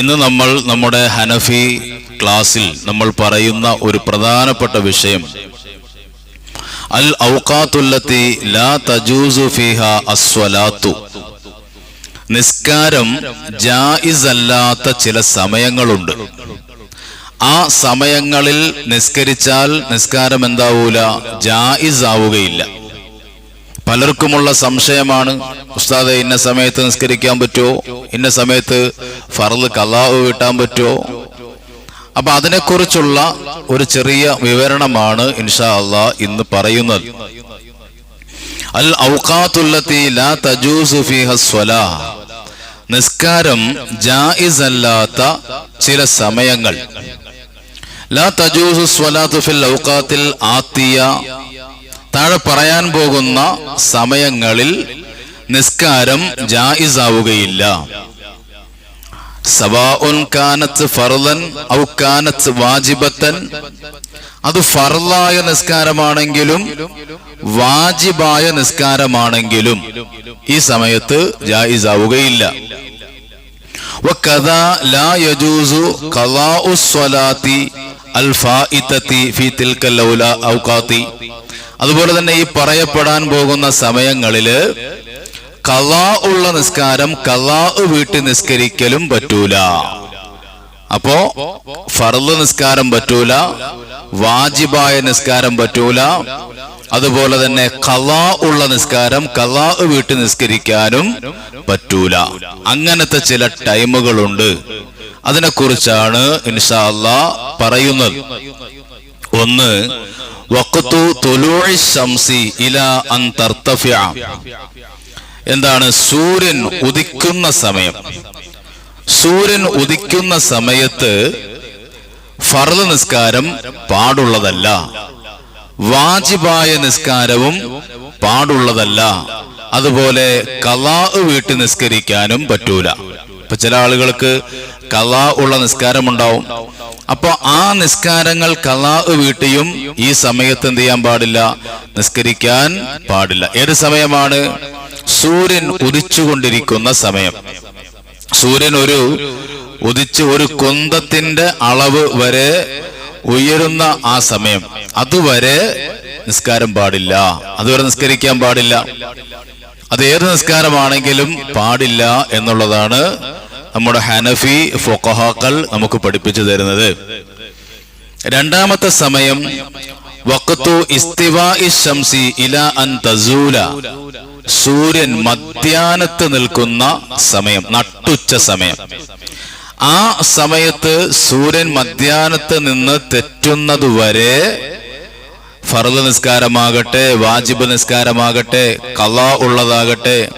ഇന്ന് നമ്മൾ നമ്മുടെ ഹനഫി ക്ലാസ്സിൽ നമ്മൾ പറയുന്ന ഒരു പ്രധാനപ്പെട്ട വിഷയം. അൽ ഔക്കാത്തുല്ലത്തി ലാ തജൂസു ഫിഹ അസ്വലാത്തു. നിസ്കാരം ജായിസ് അല്ലാത്ത ചില സമയങ്ങളുണ്ട്. ആ സമയങ്ങളിൽ നിസ്കരിച്ചാൽ നിസ്കാരം എന്താവൂല? ജായിസ് ആവുകയില്ല പലർക്കുമുള്ള സംശയമാണ്. ഉസ്താദ് ഇന്ന സമയത്ത് നിസ്കരിക്കാൻ പറ്റുമോ? ഇന്ന സമയത്ത് ഫറദ് കലാവ് വീട്ടാൻ പറ്റുമോ? അപ്പൊ അതിനെക്കുറിച്ചുള്ള ഒരു ചെറിയ വിവരണമാണ് ഇൻഷാ അള്ളാ ഇന്ന് പറയുന്നത്. അൽ ഔഖാത്തുല്ലത്തി ലാ തജൂസു ഫീഹ സ്വലാ. നിസ്കാരം ജായിസ് അല്ലാത്ത ചില സമയങ്ങൾ. ലാ തജൂസു സ്വലാത്തു ഫിൽ ഔഖാത്തിൽ ആത്തിയ താഴെ പറയാൻ പോകുന്ന സമയങ്ങളിൽ നിസ്കാരം ജായിസാവുകയില്ല. വാജിബത്തൻ. അത് ഫർലായ നിസ്കാരമാണെങ്കിലും വാജിബായ നിസ്കാരമാണെങ്കിലും ഈ സമയത്ത് ജായിസ് ആവുകയില്ല അതുപോലെ തന്നെ ഈ പറയപ്പെടാൻ പോകുന്ന സമയങ്ങളിൽ കലാ ഉള്ള നിസ്കാരം കലാ വീട്ടിൽ നിസ്കരിക്കലും പറ്റൂല. അപ്പോ ഫറുദ് നിസ്കാരം പറ്റൂല വാജിബായ നിസ്കാരം പറ്റൂല അതുപോലെ തന്നെ കലാ ഉള്ള നിസ്കാരം കലാ വീട്ടിൽ നിസ്കരിക്കാനും പറ്റൂല. അങ്ങനത്തെ ചില ടൈമുകളുണ്ട്. അതിനെക്കുറിച്ചാണ് ഇൻഷാ അള്ളാ പറയുന്നത്. ഒന്ന് എന്താണ്? സൂര്യൻ ഉദിക്കുന്ന സമയം. സൂര്യൻ ഉദിക്കുന്ന സമയത്ത് ഫർദ് നിസ്കാരം പാടുള്ളതല്ല. വാജിബായ നിസ്കാരവും പാടുള്ളതല്ല. അതുപോലെ കലാ വീട്ടി നിസ്കരിക്കാനും പറ്റൂല. ഇപ്പൊ ചില ആളുകൾക്ക് കലാ ഉള്ള നിസ്കാരമുണ്ടാവും. അപ്പൊ ആ നിസ്കാരങ്ങൾ കലാ വീട്ടിയും ഈ സമയത്ത് എന്ത് ചെയ്യാൻ പാടില്ല? നിസ്കരിക്കാൻ പാടില്ല. ഏത് സമയമാണ്? സൂര്യൻ ഉദിച്ചുകൊണ്ടിരിക്കുന്ന സമയം. സൂര്യൻ ഒരു ഉദിച്ച് ഒരു കുന്തത്തിന്റെ അളവ് വരെ ഉയരുന്ന ആ സമയം. അതുവരെ നിസ്കാരം പാടില്ല. അതുവരെ നിസ്കരിക്കാൻ പാടില്ല. അത് ഏത് നിസ്കാരമാണെങ്കിലും പാടില്ല എന്നുള്ളതാണ് നമ്മുടെ ഹനഫി ഫൊക്കഹാക്കൾ നമുക്ക് പഠിപ്പിച്ചു തരുന്നത്. രണ്ടാമത്തെ സമയം വക്കത്തു ഇസ്തിവാംസി ഇല അൻ തസൂല. സൂര്യൻ മധ്യാനത്ത് നിൽക്കുന്ന സമയം നട്ടുച്ച സമയം. ആ സമയത്ത് സൂര്യൻ മധ്യാനത്ത് നിന്ന് തെറ്റുന്നത് വരെ ഫർദ് നിസ്കാരമാകട്ടെ വാജിബ് നിസ്കാരമാകട്ടെ കല ഉള്ളതാകട്ടെ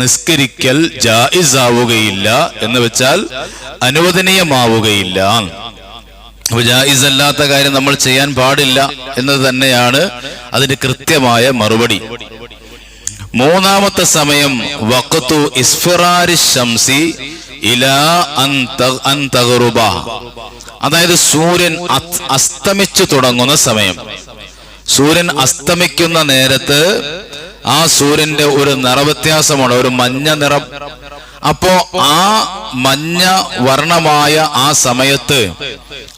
നിസ്കരിക്കൽ ജായിസാവുകയില്ല എന്ന് വെച്ചാൽ അനുവദനീയമാവുകയില്ല. അപ്പൊ ജായിസ് അല്ലാത്ത കാര്യം നമ്മൾ ചെയ്യാൻ പാടില്ല എന്നത് തന്നെയാണ് അതിന്റെ കൃത്യമായ മറുപടി. മൂന്നാമത്തെ സമയം വക്കത്തു ഇസ്ഫിറാരി ഇലാ അതായത് സൂര്യൻ അസ്തമിച്ചു തുടങ്ങുന്ന സമയം. സൂര്യൻ അസ്തമിക്കുന്ന നേരത്ത് ആ സൂര്യന്റെ ഒരു നിറവ്യത്യാസമാണ് ഒരു മഞ്ഞ നിറം. അപ്പോ ആ മഞ്ഞ വർണമായ ആ സമയത്ത്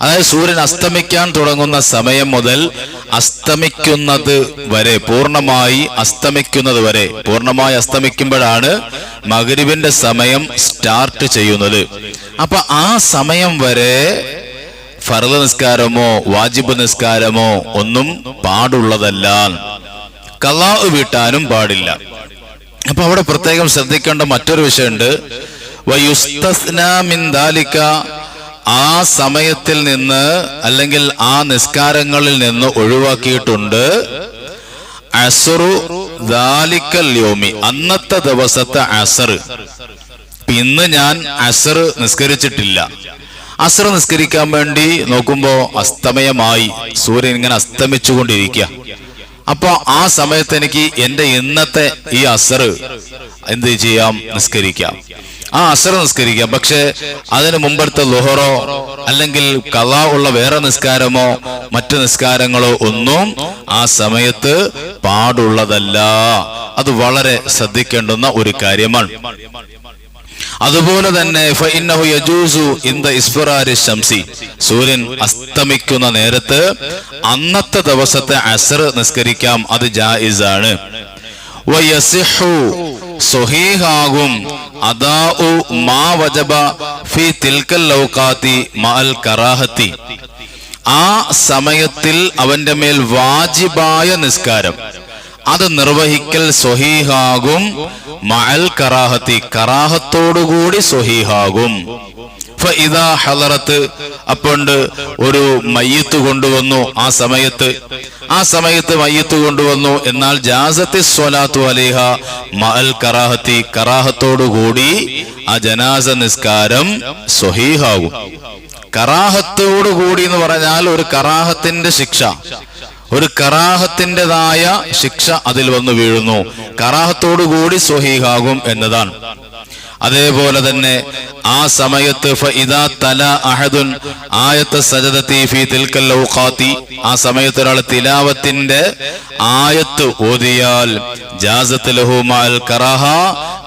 അതായത് സൂര്യൻ അസ്തമിക്കാൻ തുടങ്ങുന്ന സമയം മുതൽ അസ്തമിക്കുന്നത് വരെ പൂർണമായി അസ്തമിക്കുന്നത് വരെ പൂർണമായി അസ്തമിക്കുമ്പോഴാണ് മകരിവിന്റെ സമയം സ്റ്റാർട്ട് ചെയ്യുന്നത്. അപ്പൊ ആ സമയം വരെ ഫർദ നിസ്കാരമോ വാജിബ് നിസ്കാരമോ ഒന്നും പാടുള്ളതല്ല. കലാ വീട്ടാനും പാടില്ല. അപ്പൊ അവിടെ പ്രത്യേകം ശ്രദ്ധിക്കേണ്ട മറ്റൊരു വിഷയമുണ്ട്. ആ സമയത്തിൽ നിന്ന് അല്ലെങ്കിൽ ആ നിസ്കാരങ്ങളിൽ നിന്ന് ഒഴിവാക്കിയിട്ടുണ്ട്. അസറു ദാലിക്കൽ യോമി. അന്നത്തെ ദിവസത്തെ അസർ ഇന്ന് ഞാൻ അസർ നിസ്കരിച്ചിട്ടില്ല. അസർ നിസ്കരിക്കാൻ വേണ്ടി നോക്കുമ്പോ അസ്തമയമായി. സൂര്യൻ ഇങ്ങനെ അസ്തമിച്ചുകൊണ്ടിരിക്കുക. അപ്പൊ ആ സമയത്ത് എനിക്ക് എന്റെ ഇന്നത്തെ ഈ അസർ എന്ത് ചെയ്യാം? നിസ്കരിക്കാം. ആ അസർ നിസ്കരിക്കാം. പക്ഷെ അതിന് മുമ്പെടുത്ത ലുഹറോ അല്ലെങ്കിൽ കല ഉള്ള വേറെ നിസ്കാരമോ മറ്റു നിസ്കാരങ്ങളോ ഒന്നും ആ സമയത്ത് പാടുള്ളതല്ല. അത് വളരെ ശ്രദ്ധിക്കേണ്ടുന്ന ഒരു കാര്യമാണ്. അതുപോലെ തന്നെ സൂര്യൻ അസ്തമിക്കുന്ന നേരത്ത് അന്നത്തെ ദിവസത്തെ അസർ നിസ്കരിക്കാം അത് ജായിസാണ്. സ്വഹീഹാകും അദാഉ മാ വജബ ആ സമയത്തിൽ അവന്റെ മേൽ വാജിബായ നിസ്കാരം. അത് നിർവഹിക്കൽ സ്വഹീഹാകും. മഅൽ കറാഹത്തി കറാഹത്തോടുകൂടി സ്വഹീഹാകും. ഇതാ ഹലറത്ത് അപ്പോണ്ട് ഒരു മയ്യത്ത് കൊണ്ടുവന്നു ആ സമയത്ത്. ആ സമയത്ത് മയ്യത്ത് കൊണ്ടുവന്നു എന്നാൽ ജാസത്തി സ്വലാത്തു അലേഹ മഅൽ കറാഹത്തി കറാഹത്തോടുകൂടി ആ ജനാസ നിസ്കാരം സ്വഹീഹാകും. കറാഹത്തോടുകൂടി എന്ന് പറഞ്ഞാൽ ഒരു കറാഹത്തിന്റെ ശിക്ഷ. ഒരു കറാഹത്തിന്റെതായ ശിക്ഷ അതിൽ വന്നു വീഴുന്നു. കറാഹത്തോടുകൂടി സ്വഹീഹാകും എന്നതാണ്. അതേപോലെ തന്നെ ആ സമയത്ത് ആയത്ത് സജദത്തി ഫീ ആ സമയത്ത് ഒരാൾ തിലാവത്തിന്റെ ആയത്ത് ഓതിയാൽ ജാസത്ത് കറാഹ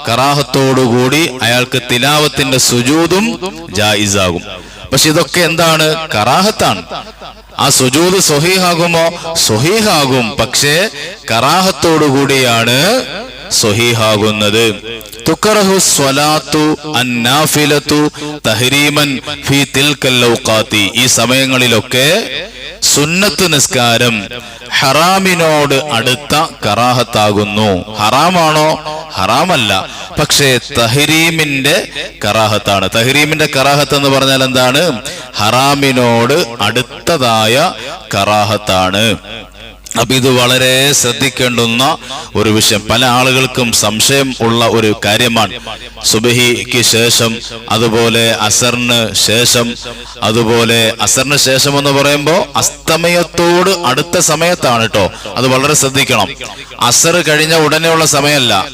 കറാഹത്തോടുകൂടി അയാൾക്ക് തിലാവത്തിന്റെ സുജൂതും ജായിസാകും. പക്ഷെ ഇതൊക്കെ എന്താണ്? കറാഹത്താണ്. ആ സുജൂത് സൊഹീഹാകുമോ സൊഹീഹാകും പക്ഷേ കറാഹത്തോടുകൂടിയാണ് സൊഹീഹാകുന്നത് തുക്കറഹു സ്വലാത്തു അന്നാഫിലത്തു തഹരീമൻ ഫി തിൽക്കൽ ലൗഖാത്തി. ഈ സമയങ്ങളിലൊക്കെ സുന്നത്ത് നിസ്കാരം ഹറാമിനോട് അടുത്ത കറാഹത്താകുന്നു. ഹറാമാണോ? ഹറാമല്ല. പക്ഷേ തഹരീമിന്റെ കറാഹത്താണ്. തഹരീമിന്റെ കറാഹത്ത് എന്ന് പറഞ്ഞാൽ എന്താണ്? ഹറാമിനോട് അടുത്തതായ കറാഹത്താണ്. അപ്പൊ ഇത് വളരെ ശ്രദ്ധിക്കേണ്ടുന്ന ഒരു വിഷയം. പല ആളുകൾക്കും സംശയം ഉള്ള ഒരു കാര്യമാണ്. സുബഹിക്ക് ശേഷം അതുപോലെ അസറിന് ശേഷം അതുപോലെ അസറിന് ശേഷം എന്ന് പറയുമ്പോൾ അസ്തമയത്തോട് അടുത്ത സമയത്താണ് കേട്ടോ അത് വളരെ ശ്രദ്ധിക്കണം. അസർ കഴിഞ്ഞ ഉടനെയുള്ള സമയമല്ല.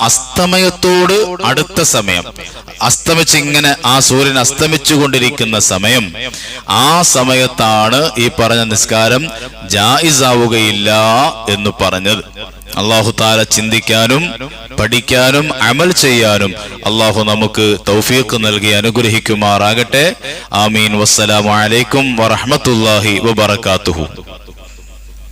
അസ്തമയത്തോട് അടുത്ത സമയം. അസ്തമിച്ച് ഇങ്ങനെ ആ സൂര്യൻ അസ്തമിച്ചു കൊണ്ടിരിക്കുന്ന സമയം. ആ സമയത്താണ് ഈ പറഞ്ഞ നിസ്കാരം ജായിസാവുകയില്ല എന്ന് പറഞ്ഞത്. അള്ളാഹു താല ചിന്തിക്കാനും പഠിക്കാനും അമൽ ചെയ്യാനും അള്ളാഹു നമുക്ക് തൗഫീഖ് നൽകി അനുഗ്രഹിക്കുമാറാകട്ടെ. ആമീൻ. വസ്സലാമു അലൈക്കും വറഹ്മത്തുള്ളാഹി വബറകാതുഹു.